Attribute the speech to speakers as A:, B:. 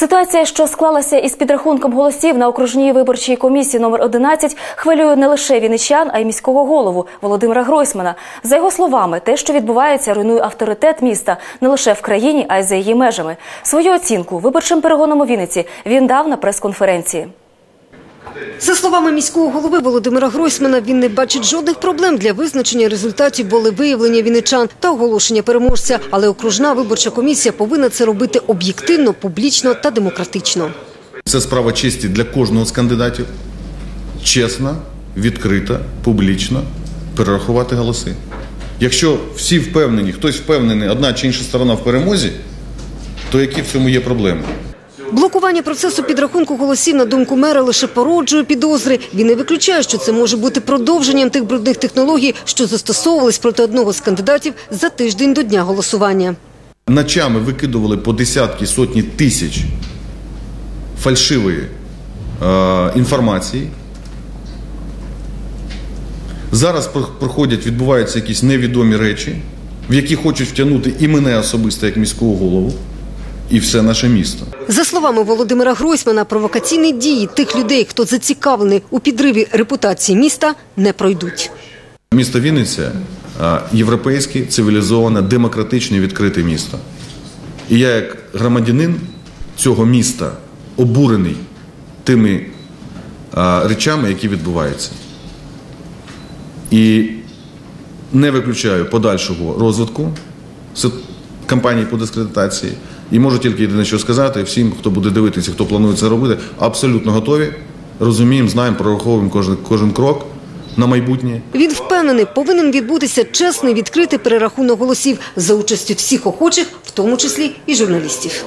A: Ситуація, що склалася із підрахунком голосів на окружній виборчій комісії номер 11, хвилює не лише вінничан, а й міського голову Володимира Гройсмана. За його словами, те, що відбувається, руйнує авторитет міста не лише в країні, а й за її межами. Свою оцінку виборчим перегоном у Вінниці він дав на прес-конференції.
B: За словами міського голови Володимира Гройсмана, він не бачить жодних проблем для визначення результатів волевиявлення вінничан та оголошення переможця. Але окружна виборча комісія повинна це робити об'єктивно, публічно та демократично.
C: Це справа честі для кожного з кандидатів. Чесно, відкрита, публічно перерахувати голоси. Якщо всі впевнені, хтось впевнений, одна чи інша сторона в перемозі, то які в цьому є проблеми?
B: Блокування процесу підрахунку голосів, на думку мера, лише породжує підозри. Він не виключає, що це може бути продовженням тих брудних технологій, що застосовувались проти одного з кандидатів за тиждень до дня голосування.
C: Ночами викидували по десятки, сотні тисяч фальшивої е, інформації. Зараз про- проходять, відбуваються якісь невідомі речі, в які хочуть втягнути і мене особисто як міського голову, і все наше місто.
B: За словами Володимира Гройсмана, провокаційні дії тих людей, хто зацікавлений у підриві репутації міста, не пройдуть.
C: Місто Вінниця європейське, цивілізоване, демократичне, відкрите місто. І я, як громадянин цього міста, обурений тими речами, які відбуваються. І не виключаю подальшого розвитку кампанії по дискредитації. І можу тільки єдине, що сказати всім, хто буде дивитися, хто планує це робити, абсолютно готові. Розуміємо, знаємо, прораховуємо кожен, кожен крок на майбутнє.
B: Він впевнений, повинен відбутися чесний відкритий перерахунок голосів за участю всіх охочих, в тому числі і журналістів.